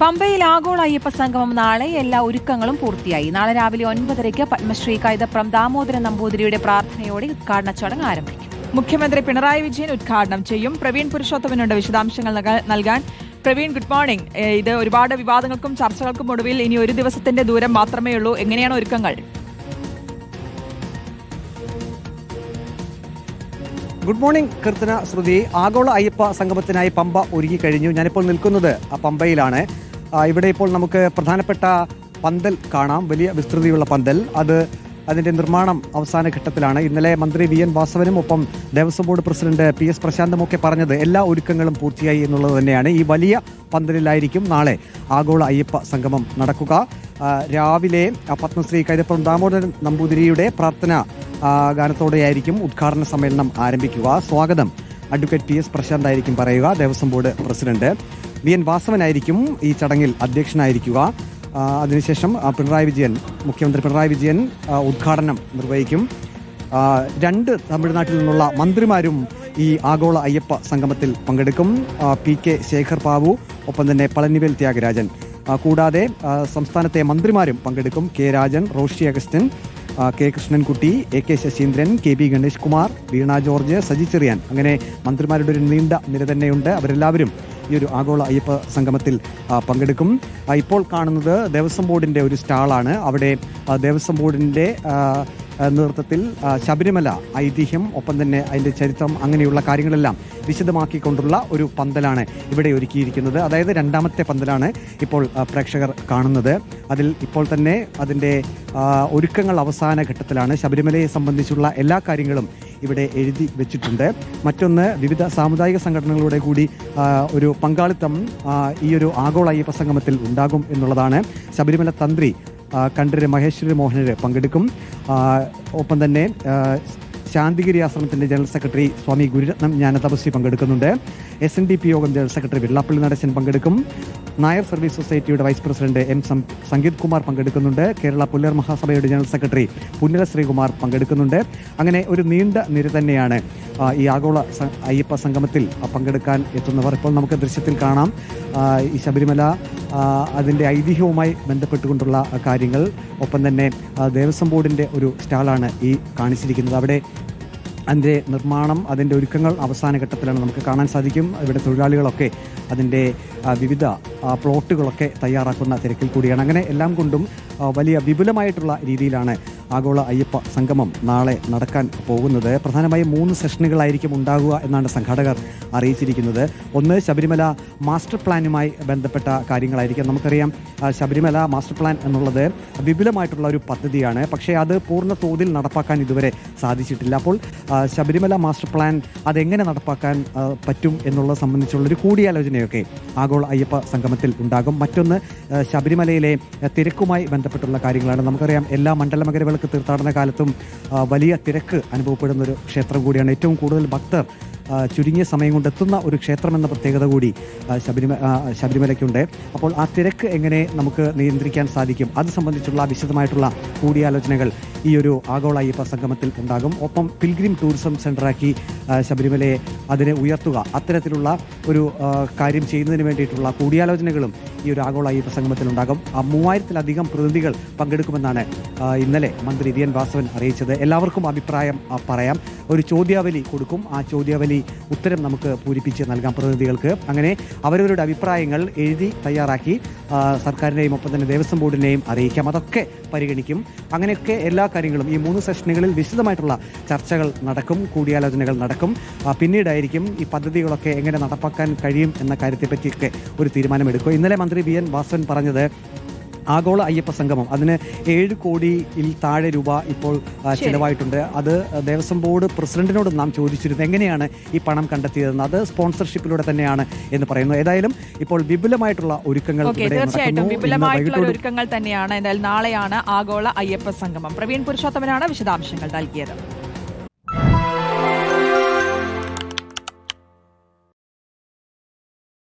പമ്പയിൽ ആഗോള അയ്യപ്പ സംഗമം നാളെ എല്ലാ ഒരുക്കങ്ങളും പൂർത്തിയായി. നാളെ രാവിലെ ഒൻപതരയ്ക്ക് പത്മശ്രീ കൈതപ്രം ദാമോദരൻ നമ്പൂതിരിയുടെ പ്രാർത്ഥനയോടെ ഉദ്ഘാടന ചടങ്ങ് ആരംഭിക്കും. മുഖ്യമന്ത്രി പിണറായി വിജയൻ ഉദ്ഘാടനം ചെയ്യും. പ്രവീൺ പുരുഷോത്തമനുണ്ട് വിശദാംശങ്ങൾ നൽകാൻ- നൽകാൻ. പ്രവീൺ ഗുഡ് മോർണിംഗ് ഇത് ഒരുപാട് വിവാദങ്ങൾക്കും ചർച്ചകൾക്കും ഒടുവിൽ ഇനി ഒരു ദിവസത്തിന്റെ ദൂരം മാത്രമേ ഉള്ളൂ. എങ്ങനെയാണ് ഒരുക്കങ്ങൾ? Good morning Keerthana Sruthi. ആഗോള അയ്യപ്പ സംഗമത്തിനായി പമ്പ ഒരുങ്ങിക്കഴിഞ്ഞു. ഞാനിപ്പോൾ നിൽക്കുന്നത് ആ പമ്പയിലാണ്. ഇവിടെ ഇപ്പോൾ നമുക്ക് പ്രധാനപ്പെട്ട പന്തൽ കാണാം. വലിയ വിസ്തൃതിയുള്ള പന്തൽ. അത് അതിന്റെ നിർമ്മാണം അവസാന ഘട്ടത്തിലാണ്. ഇന്നലെ മന്ത്രി വി എൻ വാസവനും ഒപ്പം Devaswom board president P S പ്രശാന്തും ഒക്കെ പറഞ്ഞത് എല്ലാ ഒരുക്കങ്ങളും പൂർത്തിയായി എന്നുള്ളത് തന്നെയാണ്. ഈ വലിയ പന്തലിലായിരിക്കും നാളെ ആഗോള അയ്യപ്പ സംഗമം നടക്കുക. രാവിലെ പത്മശ്രീ കൈതപ്പുറം ദാമോദരൻ നമ്പൂതിരിയുടെ പ്രാർത്ഥന ഗാനത്തോടെയായിരിക്കും ഉദ്ഘാടന സമ്മേളനം ആരംഭിക്കുക. സ്വാഗതം. അഡ്വക്കേറ്റ് പി എസ് പ്രശാന്ത് ആയിരിക്കും പറയുക Devaswom board president. V N വാസവനായിരിക്കും ഈ ചടങ്ങിൽ അധ്യക്ഷനായിരിക്കുക. അതിനുശേഷം പിണറായി വിജയൻ മുഖ്യമന്ത്രി പിണറായി വിജയൻ ഉദ്ഘാടനം നിർവഹിക്കും. രണ്ട് തമിഴ്നാട്ടിൽ നിന്നുള്ള മന്ത്രിമാരും ഈ ആഗോള അയ്യപ്പ സംഗമത്തിൽ പങ്കെടുക്കും. പി കെ ശേഖർ ബാബു ഒപ്പം തന്നെ പളനിവേൽ ത്യാഗരാജൻ. കൂടാതെ സംസ്ഥാനത്തെ മന്ത്രിമാരും പങ്കെടുക്കും. K Rajan Roshy Augustine K Krishnankutty A K Saseendran K P Ganesh Kumar Veena George Saji Cherian. അങ്ങനെ മന്ത്രിമാരുടെ ഒരു നീണ്ട നിര തന്നെയുണ്ട്. അവരെല്ലാവരും ഈ ഒരു ആഗോള അയ്യപ്പ സംഗമത്തിൽ പങ്കെടുക്കും. ഇപ്പോൾ കാണുന്നത് ദേവസ്വം ബോർഡിന്റെ ഒരു സ്റ്റാളാണ്. അവിടെ ദേവസ്വം ആ, നേതൃത്വത്തിൽ ശബരിമല ഐതിഹ്യം ഒപ്പം തന്നെ അതിന്റെ ചരിത്രം അങ്ങനെയുള്ള കാര്യങ്ങളെല്ലാം വിശദമാക്കിക്കൊണ്ടുള്ള ഒരു പന്തലാണ് ഇവിടെ ഒരുക്കിയിരിക്കുന്നത്. അതായത് രണ്ടാമത്തെ പന്തലാണ് ഇപ്പോൾ പ്രേക്ഷകർ കാണുന്നത്. അതിൽ ഇപ്പോൾ തന്നെ അതിന്റെ ഒരുക്കങ്ങൾ അവസാന ഘട്ടത്തിലാണ്. ശബരിമലയെ സംബന്ധിച്ചുള്ള എല്ലാ കാര്യങ്ങളും ഇവിടെ എഴുതി വെച്ചിട്ടുണ്ട്. മറ്റൊന്ന് വിവിധ സാമുദായിക സംഘടനകളുടെ കൂടി ഒരു പങ്കാളിത്തം ഈ ഒരു ആഗോള അയ്യപ്പ സംഗമത്തിൽ ഉണ്ടാകും എന്നുള്ളതാണ്. ശബരിമല തന്ത്രി കണ്ഠര് മഹേശ്വരി മോഹനര് പങ്കെടുക്കും. ഒപ്പം തന്നെ ശാന്തിഗിരി ആശ്രമത്തിന്റെ ജനറൽ സെക്രട്ടറി സ്വാമി ഗുരുരത്നം ജ്ഞാനതപസ്വി പങ്കെടുക്കുന്നുണ്ട്. S N D P Yogam general secretary Vellappally Natesan പങ്കെടുക്കും. നായർ സർവീസ് സൊസൈറ്റിയുടെ vice president M Sangeeth Kumar പങ്കെടുക്കുന്നുണ്ട്. കേരള പുല്ലർ മഹാസഭയുടെ ജനറൽ സെക്രട്ടറി പുന്നല ശ്രീകുമാർ പങ്കെടുക്കുന്നുണ്ട്. അങ്ങനെ ഒരു നീണ്ട നിര തന്നെയാണ് ഈ ആഗോള അയ്യപ്പ സംഗമത്തിൽ പങ്കെടുക്കാൻ എത്തുന്നവർ. ഇപ്പോൾ നമുക്ക് ദൃശ്യത്തിൽ കാണാം ഈ ശബരിമല അതിന്റെ ഐതിഹ്യവുമായി ബന്ധപ്പെട്ടുകൊണ്ടുള്ള കാര്യങ്ങൾ. ഒപ്പം തന്നെ ദേവസ്വം ബോർഡിന്റെ ഒരു സ്റ്റാളാണ് ഈ കാണിച്ചിരിക്കുന്നത്. അവിടെ അതിന്റെ നിർമ്മാണം അതിന്റെ ഒരുക്കങ്ങൾ അവസാന ഘട്ടത്തിലാണ് നമുക്ക് കാണാൻ സാധിക്കും. ഇവിടെ തൊഴിലാളികളൊക്കെ അതിന്റെ വിവിധ പ്ലോട്ടുകളൊക്കെ തയ്യാറാക്കുന്ന തിരക്കിൽ കൂടിയാണ്. അങ്ങനെ എല്ലാം കൊണ്ടും വലിയ വിപുലമായിട്ടുള്ള രീതിയിലാണ് ആഗോള അയ്യപ്പ സംഗമം നാളെ നടക്കാൻ പോകുന്നത്. പ്രധാനമായും മൂന്ന് സെഷനുകളായിരിക്കും ഉണ്ടാകുക എന്നാണ് സംഘാടകർ അറിയിച്ചിരിക്കുന്നത്. ഒന്ന് ശബരിമല മാസ്റ്റർ പ്ലാനുമായി ബന്ധപ്പെട്ട കാര്യങ്ങളായിരിക്കും. നമുക്കറിയാം ശബരിമല മാസ്റ്റർ പ്ലാൻ എന്നുള്ളത് വിപുലമായിട്ടുള്ള ഒരു പദ്ധതിയാണ്. പക്ഷേ അത് പൂർണ തോതിൽ നടപ്പാക്കാൻ ഇതുവരെ സാധിച്ചിട്ടില്ല. അപ്പോൾ ശബരിമല മാസ്റ്റർ പ്ലാൻ അതെങ്ങനെ നടപ്പാക്കാൻ പറ്റും എന്നുള്ളത് സംബന്ധിച്ചുള്ള ഒരു കൂടിയാലോചനയൊക്കെ ആഗോള അയ്യപ്പ സംഗമത്തിൽ ഉണ്ടാകും. മറ്റൊന്ന് ശബരിമലയിലെ തിരക്കുമായി ബന്ധപ്പെട്ടുള്ള കാര്യങ്ങളാണ്. നമുക്കറിയാം എല്ലാ മണ്ഡല തീർത്ഥാടന കാലത്തും വലിയ തിരക്ക് അനുഭവപ്പെടുന്ന ഒരു ക്ഷേത്രം കൂടിയാണ്. ഏറ്റവും കൂടുതൽ ഭക്തർ ചുരുങ്ങിയ സമയം കൊണ്ട് എത്തുന്ന ഒരു ക്ഷേത്രം എന്ന പ്രത്യേകത കൂടി ശബരിമ ശബരിമലയ്ക്കുണ്ട്. അപ്പോൾ ആ തിരക്ക് എങ്ങനെ നമുക്ക് നിയന്ത്രിക്കാൻ സാധിക്കും? അത് സംബന്ധിച്ചുള്ള വിശദമായിട്ടുള്ള കൂടിയാലോചനകൾ ഈ ഒരു ആഗോള അയ്യപ്പ സംഗമത്തിൽ ഉണ്ടാകും. ഒപ്പം പിൽഗ്രിം ടൂറിസം സെന്ററാക്കി ശബരിമലയെ അതിനെ ഉയർത്തുക. അത്തരത്തിലുള്ള ഒരു കാര്യം ചെയ്യുന്നതിന് വേണ്ടിയിട്ടുള്ള കൂടിയാലോചനകളും ഈ ഒരു ആഗോള അയ്യപ്പ സംഗമത്തിൽ ഉണ്ടാകും. ആ മൂവായിരത്തിലധികം പ്രതിനിധികൾ പങ്കെടുക്കുമെന്നാണ് ഇന്നലെ മന്ത്രി വി എൻ വാസവൻ അറിയിച്ചത്. എല്ലാവർക്കും അഭിപ്രായം പറയാം. ഒരു ചോദ്യാവലി കൊടുക്കും. ആ ചോദ്യാവലി ഉത്തരം നമുക്ക് പൂരിപ്പിച്ച് നൽകാം പ്രതിനിധികൾക്ക്. അങ്ങനെ അവരവരുടെ അഭിപ്രായങ്ങൾ എഴുതി തയ്യാറാക്കി സർക്കാരിനെയും ഒപ്പം തന്നെ ദേവസ്വം ബോർഡിനെയും അറിയിക്കാം. അതൊക്കെ പരിഗണിക്കും. അങ്ങനെയൊക്കെ എല്ലാ കാര്യങ്ങളും ഈ മൂന്ന് സെഷനുകളിൽ വിശദമായിട്ടുള്ള ചർച്ചകൾ നടക്കും കൂടിയാലോചനകൾ നടക്കും. പിന്നീടായിരിക്കും ഈ പദ്ധതികളൊക്കെ എങ്ങനെ നടപ്പാക്കാൻ കഴിയും എന്ന കാര്യത്തെപ്പറ്റിയൊക്കെ ഒരു തീരുമാനമെടുക്കും ഇന്നലെ മന്ത്രി വി എൻ വാസവൻ പറഞ്ഞത് ആഗോള അയ്യപ്പ സംഗമം. അതിന് ഏഴ് കോടിയിൽ താഴെ രൂപ ഇപ്പോൾ ചിലവായിട്ടുണ്ട്. അത് ദേവസ്വം ബോർഡ് പ്രസിഡന്റിനോട് നാം ചോദിച്ചിരുന്നു എങ്ങനെയാണ് ഈ പണം കണ്ടെത്തിയതെന്ന്. അത് സ്പോൺസർഷിപ്പിലൂടെ തന്നെയാണ് എന്ന് പറയുന്നു. ഏതായാലും ഇപ്പോൾ വിപുലമായിട്ടുള്ള ഒരുക്കങ്ങൾ തീർച്ചയായിട്ടും. വിപുലമായിട്ടുള്ള ഒരുക്കങ്ങൾ തന്നെയാണ്. എന്നാൽ നാളെയാണ് ആഗോള അയ്യപ്പ സംഗമം. പ്രവീൺ പുരുഷോത്തമനാണ് വിശദാംശങ്ങൾ നൽകിയത്.